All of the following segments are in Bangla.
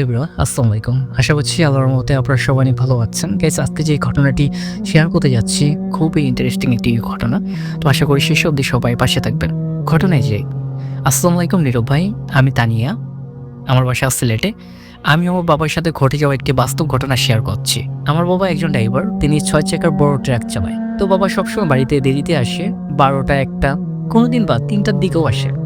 এভরিওয়ান, আসসালামু আলাইকুম। আশা করছি আল্লাহর মতে আপনারা সবাই ভালো আছেন। গাইস আজকে যে ঘটনাটি শেয়ার করতে যাচ্ছি, খুবই ইন্টারেস্টিং একটি ঘটনা। তো আশা করি শেষ অবধি সবাই পাশে থাকবেন। ঘটনায় যে আসসালামু আলাইকুম নীরব ভাই, আমি তানিয়া, আমার বাসা সিলেটে। আমি আমার বাবার সাথে ঘটে যাওয়া একটি বাস্তব ঘটনা শেয়ার করছি। আমার বাবা একজন ড্রাইভার তিনি ছয় চাকার বড় ট্রাক চালায়। তো বাবা সবসময় বাড়িতে দেরিতে আসে, বারোটা, একটা, কোনোদিন বা তিনটার দিকেও আসে।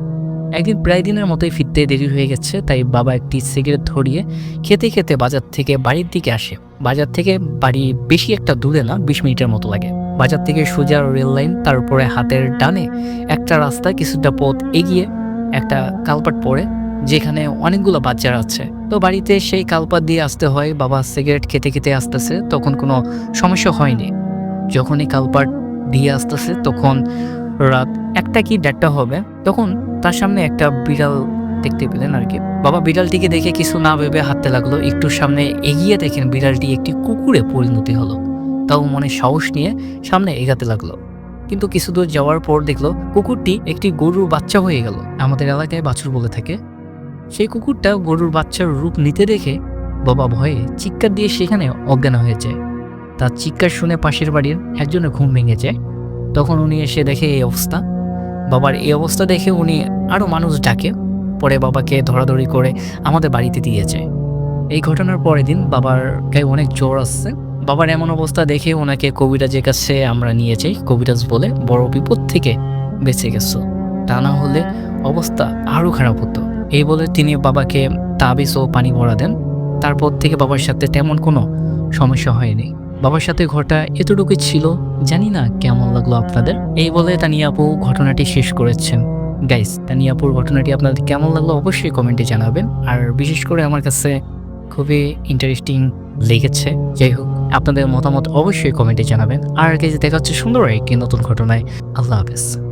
একদিন প্রায় দিনের মতোই ফিরতে দেরি হয়ে গেছে, তাই বাবা একটি সিগারেট ধরিয়ে খেতে খেতে বাজার থেকে বাড়ির দিকে আসে। বাজার থেকে বাড়ি বেশি একটা দূরে না, বিশ মিনিটের মতো লাগে। বাজার থেকে সোজা রেল লাইন তারপরে হাতের ডানে একটা রাস্তা, কিছুটা পথ এগিয়ে একটা কালপাট পড়ে, যেখানে অনেকগুলো বাচ্চারা আছে। তো বাড়িতে সেই কালপাট দিয়ে আসতে হয়, বাবা সিগারেট খেতে খেতে আসতেছে, তখন কোনো সমস্যা হয়নি। যখনই কালপাট দিয়ে আসতেছে, তখন রাত একটা কি দেড়টা হবে, তখন তার সামনে একটা বিড়াল দেখতে পেলেন আর কি। বাবা, বিড়ালটিকে দেখে কিছু না ভেবে হাঁটতে লাগল। একটু সামনে এগিয়ে দেখেন বিড়ালটি একটি কুকুরে পরিণতি হলো। তাও মনে সাহস নিয়ে সামনে এগাতে লাগল। কিন্তু কিছু দূর যাওয়ার পর দেখল কুকুরটি একটি গরুর বাচ্চা হয়ে গেল। আমাদের এলাকায় বাছুর বলে থাকে। সেই কুকুরটা গরুর বাচ্চার রূপ নিতে দেখে বাবা ভয়ে চিৎকার দিয়ে সেখানে অজ্ঞান হয়ে যায়। তার চিৎকার শুনে পাশের বাড়ির একজনের ঘুম ভেঙে যায়। তখন উনি এসে দেখে এই অবস্থা। বাবার এই অবস্থা দেখে উনি আরও মানুষ ডাকে, পরে বাবাকে ধরাধরি করে আমাদের বাড়িতে দিয়ে যায় এই ঘটনার পরের দিন বাবার গায়ে অনেক জ্বর আসছে। বাবার এমন অবস্থা দেখে ওনাকে কবিরাজের কাছে আমরা নিয়ে যাই, কবিরাজ বলে, বড় বিপদ থেকে বেঁচে গেছো। তা না হলে অবস্থা আরও খারাপ হতো। এই বলে তিনি বাবাকে তাবিজ ও পানি ভরা দেন। তারপর থেকে বাবার সাথে তেমন কোনো সমস্যা হয়নি। বাবার সাথে ঘটা এতটুকু ছিল? জানি না কেমন লাগল আপনাদের। এই বলে তানিয়াপু ঘটনাটি শেষ করেছেন। গাইস তানিয়াপুর ঘটনাটি আপনাদের কেমন লাগল অবশ্যই কমেন্টে জানাবেন। আর বিশেষ করে আমার কাছে খুবই ইন্টারেস্টিং লেগেছে। যাই হোক, আপনাদের মতামত অবশ্যই কমেন্টে জানাবেন। আর আগে দেখা হচ্ছে সুন্দর একটি নতুন ঘটনায়। আল্লাহ হাফেজ।